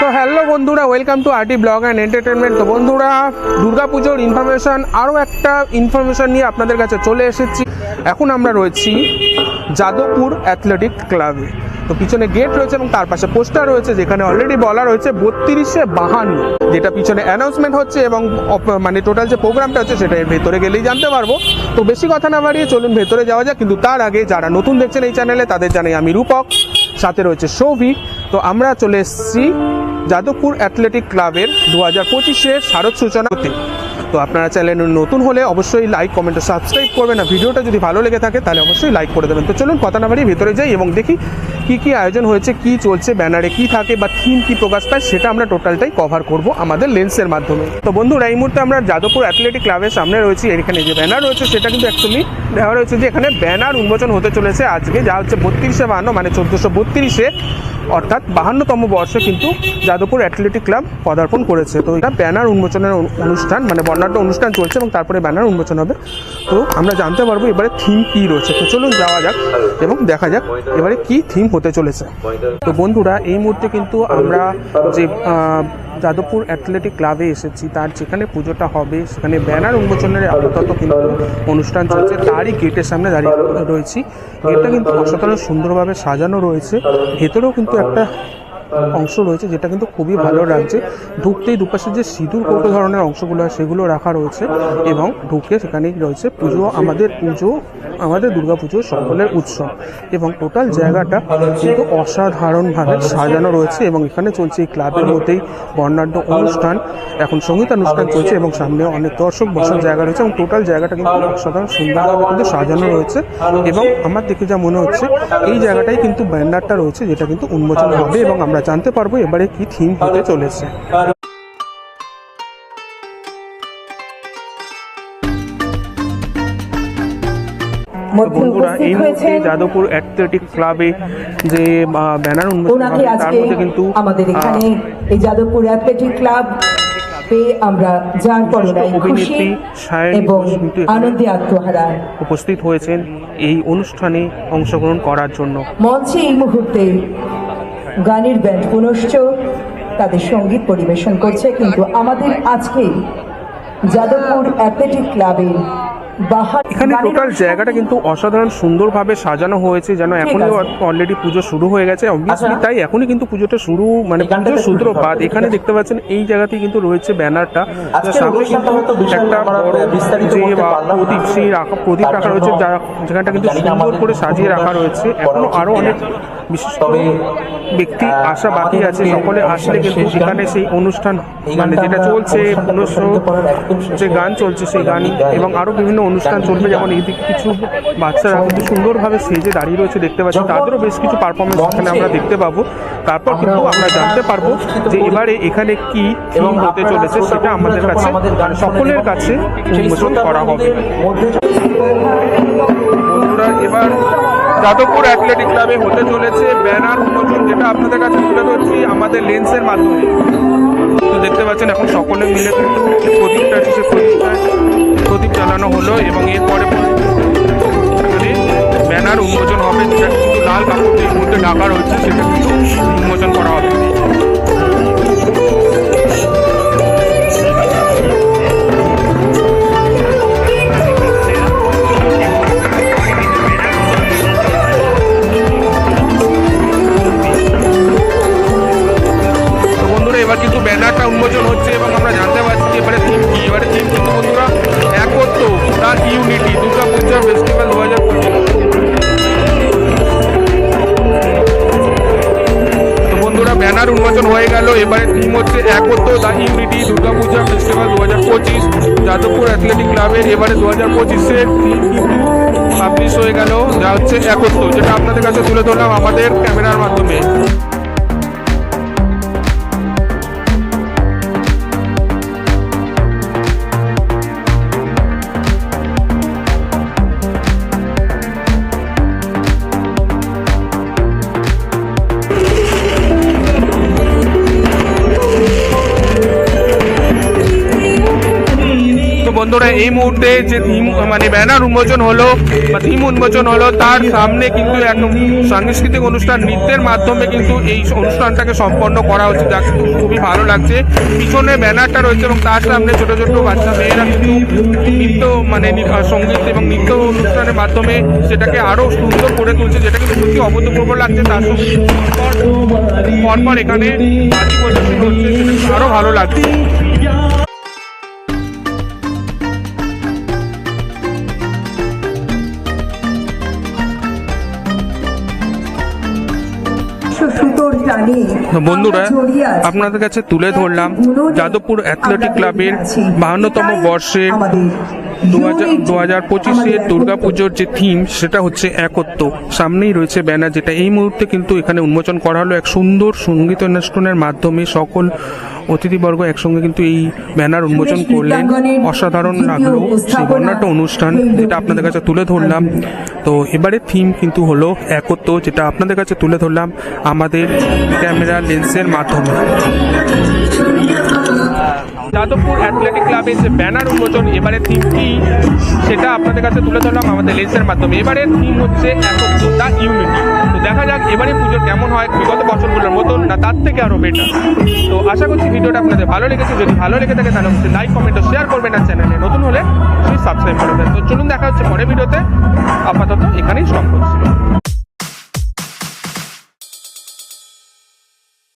তো হ্যালো বন্ধুরা welcome to RT blog and entertainment তো বন্ধুরা, দুর্গাপুজোর ইনফরমেশন আরও একটা ইনফরমেশন নিয়ে আপনাদের কাছে চলে এসেছি। এখন আমরা রয়েছি যাদবপুর অ্যাথলেটিক ক্লাবে তো পিছনে গেট রয়েছে এবং তার পাশে পোস্টার রয়েছে, যেখানে অলরেডি বলা রয়েছে বত্রিশে বাহান্ন, যেটা পিছনে অ্যানাউন্সমেন্ট হচ্ছে এবং মানে টোটাল যে প্রোগ্রামটা হচ্ছে সেটা ভেতরে গেলেই জানতে পারব। তো বেশি কথা না বাড়িয়ে চলুন ভেতরে যাওয়া যাক, কিন্তু তার আগে যারা নতুন দেখছেন এই চ্যানেলে তাদের জানাই আমি রূপক, সাথে রয়েছে সৌভিক। তো আমরা চলে এসেছি যাদবপুর অ্যাথলেটিক ক্লাবের দু হাজার পঁচিশের শারদ সূচনা হতে তো আপনারা চ্যানেল নতুন হলে অবশ্যই লাইক কমেন্ট সাবস্ক্রাইব করবেন। আর ভিডিওটা যদি ভালো লেগে থাকে, তাহলে অবশ্যই লাইক করে দেবেন। তো চলুন, কথা না বাড়িয়ে ভেতরে যাই এবং দেখি কি কি আয়োজন হয়েছে, কি চলছে, ব্যানারে কি থাকে বা থিম কি প্রকাশ পায়, সেটা আমরা টোটালটাই কভার করব আমাদের লেন্সের মাধ্যমে। তো বন্ধুরা, এই মুহূর্তে আমরা যাদবপুর অ্যাথলেটিক ক্লাবের সামনে রয়েছি, এখানে যে ব্যানার রয়েছে, সেটা কিন্তু অ্যাকচুয়ালি দেওয়া রয়েছে যে এখানে ব্যানার উন্মোচন হতে চলেছে আজকে, যা হচ্ছে বত্রিশে বাহান্ন মানে চোদ্দোশো বত্রিশে, অর্থাৎ বাহান্নতম বর্ষে কিন্তু যাদবপুর অ্যাথলেটিক ক্লাব পদার্পণ করেছে। তো এটা ব্যানার উন্মোচনের অনুষ্ঠান মানে বর্ণাঢ্য অনুষ্ঠান চলছে এবং তারপরে ব্যানার উন্মোচন হবে। তো আমরা জানতে পারব এবারে থিম কী রয়েছে। তো চলুন যাওয়া যাক এবং দেখা যাক এবারে কি থিম হতে চলেছে। তো বন্ধুরা, এই মুহূর্তে কিন্তু আমরা যে যাদবপুর অ্যাথলেটিক ক্লাবে এসেছি, তার যেখানে পুজোটা হবে, সেখানে ব্যানার উন্মোচনের আপাতত কিন্তু অনুষ্ঠান চলছে। তারই গেটের সামনে দাঁড়িয়ে রয়েছি। গেটটা কিন্তু অসাধারণ সুন্দরভাবে সাজানো রয়েছে। ভেতরেও কিন্তু একটা অংশ রয়েছে যেটা কিন্তু খুবই ভালো লাগছে। ঢুকতেই দুপাশে যে সিঁদুর কৌটো ধরনের অংশগুলো হয় সেগুলো রাখা রয়েছে এবং ঢুকে সেখানেই রয়েছে পুজো, আমাদের পুজো, আমাদের দুর্গা পুজো সকলের উৎসব। এবং টোটাল জায়গাটা কিন্তু অসাধারণভাবে সাজানো রয়েছে এবং এখানে চলছে এই ক্লাবের মধ্যেই বর্ণাঢ্য অনুষ্ঠান। এখন সঙ্গীতানুষ্ঠান চলছে এবং সামনে অনেক দর্শক বসার জায়গা রয়েছে এবং টোটাল জায়গাটা কিন্তু অসাধারণ সুন্দরভাবে কিন্তু সাজানো রয়েছে। এবং আমার দেখে যা মনে হচ্ছে, এই জায়গাটাই কিন্তু ব্যানারটা রয়েছে যেটা কিন্তু উন্মোচন হবে এবং আমরা জানতে পারব এবারে কি থিম হতে চলেছে। বন্ধুরা এই মুহূর্তে যাদবপুর অ্যাথলেটিক ক্লাবে যে ব্যানার উন্মোচন হবে তার মধ্যে কিন্তু আমাদের এখানে এই যাদবপুর অ্যাথলেটিক ক্লাব আমরা যার পরনাই খুশি এবং ঘোষ কিন্তু এখানে আনন্দে আত্মহারা। উপস্থিত হয়েছেন এই অনুষ্ঠানে অংশগ্রহণ করার জন্য। মঞ্চে এই মুহূর্তে গানের ব্যান্ড পুনশ্চ তাদের সংগীত পরিবেশন করছে। কিন্তু আমাদের আজকে যাদবপুর অ্যাথলেটিক ক্লাবে বাহার এখানে টোটাল জায়গাটা কিন্তু অসাধারণ সুন্দরভাবে সাজানো হয়েছে যেন এখনই অলরেডি পুজো শুরু হয়ে গেছে। অবভিয়াসলি তাই এখনই কিন্তু পুজোটা শুরু মানে পুজো সূত্রপাত। এখানে দেখতে পাচ্ছেন এই জায়গাতেই কিন্তু রয়েছে ব্যানারটা। সামনে কিন্তু একটা বড় যে প্রদীপ সেই রাখা প্রদীপ রাখা রয়েছে যা- যেখানটা কিন্তু সুন্দর করে সাজিয়ে রাখা রয়েছে। এখনও আরও অনেক বিশেষ তবে ব্যক্তি আসা বাকি আছে। সকলে আসলে কিন্তু সেখানে সেই অনুষ্ঠান মানে যেটা চলছে পুনঃ যে গান চলছে সেই গান। এবং আরও বিভিন্ন অনুষ্ঠান চলবে। যেমন এইদিকে কিছু বাচ্চারা কিন্তু সুন্দরভাবে সেজে দাঁড়িয়ে রয়েছে, দেখতে পাচ্ছি। তাদেরও বেশ কিছু পারফরমেন্স এখানে আমরা দেখতে পাবো। তারপর কিন্তু আমরা জানতে পারব যে এবারে এখানে কি থিম হতে চলেছে সেটা আমাদের কাছে, সকলের কাছে উন্মোচন করা হবে। এবার যাদবপুর অ্যাথলেটিক ক্লাবে হতে চলেছে ব্যানার উন্মোচন, যেটা আপনাদের কাছে তুলে ধরছি আমাদের লেন্সের মাধ্যমে। দেখতে পাচ্ছেন, এখন সকলে মিলে কিন্তু প্রদীপটা সে প্রদীপ জ্বালানো হলো এবং এরপরে ব্যানার উন্মোচন হবে। যেটা কিন্তু লাল কাপড় যে মধ্যে ঢাকা রয়েছে, সেটা কিন্তু উন্মোচন করা হবে। হয়ে গেল এবারে থিম হচ্ছে একত্র the unity Durga Puja festival দু হাজার পঁচিশ। যাদবপুর অ্যাথলেটিক ক্লাবের এবারে দু হাজার পঁচিশের থিম কিন্তু পাবলিশ হয়ে গেল। যা হচ্ছে একত্র যেটা আপনাদের কাছে তুলে ধরলাম আমাদের ক্যামেরার মাধ্যমে। বন্ধুরা, এই মুহূর্তে যে থিম মানে ব্যানার উন্মোচন হলো, বা থিম উন্মোচন হলো, তার সামনে কিন্তু একদম সাংস্কৃতিক অনুষ্ঠান, নৃত্যের মাধ্যমে কিন্তু এই অনুষ্ঠানটাকে সম্পন্ন করা হচ্ছে। যা খুবই ভালো লাগছে। পিছনে ব্যানারটা রয়েছে এবং তার সামনে ছোট ছোট বাচ্চা মেয়েরা কিন্তু নৃত্য মানে সংগীত এবং নৃত্য অনুষ্ঠানের মাধ্যমে সেটাকে আরও সুন্দর করে তুলছে, যেটা কিন্তু সত্যি অভূতপূর্ব লাগছে। তার সঙ্গে পরপর- এখানে বাজি প্রদর্শন হচ্ছে, সেটা কিন্তু আরও ভালো লাগছে। বন্ধুরা। আপনাদের কাছে তুলে ধরলাম যাদবপুর অ্যাথলেটিক ক্লাবের বাহান্নতম বর্ষের দু হাজার আমাদের দুর্গাপুজোর যে থিম সেটা হচ্ছে একত্ব। সামনেই রয়েছে ব্যানার যেটা এই মুহূর্তে কিন্তু এখানে উন্মোচন করা হলো এক সুন্দর সংগীত অনুষ্ঠানের মাধ্যমে। সকল অতিথিবর্গ একসঙ্গে কিন্তু এই ব্যানার উন্মোচন করলেন। অসাধারণ লাগল সেই বর্ণাঢ্য অনুষ্ঠান যেটা আপনাদের কাছে তুলে ধরলাম। তো এবারে থিম কিন্তু হলো একত্র, যেটা আপনাদের কাছে তুলে ধরলাম আমাদের ক্যামেরা লেন্সের মাধ্যমে। যাদবপুর অ্যাথলেটিক ক্লাবের যে ব্যানার উন্মোচন এবারে থিম কি সেটা আপনাদের কাছে তুলে ধরলাম আমাদের লেন্সের মাধ্যমে। এবারে থিম হচ্ছে একত্রতা ইউনিটি তো দেখা যাক এবারে পুজো কেমন হয়, বিগত বছরগুলোর মতন না তার থেকে আরও বেটার তো আশা করছি ভিডিওটা আপনাদের ভালো লেগেছে। যদি ভালো লেগে থাকে তাহলে অবশ্যই লাইক কমেন্ট ও শেয়ার করবেন আর চ্যানেলে নতুন হলে সাবস্ক্রাইব করে দেন তো চলুন দেখা হচ্ছে পরের ভিডিওতে। আপাতত এখানেই স্টপ করছি।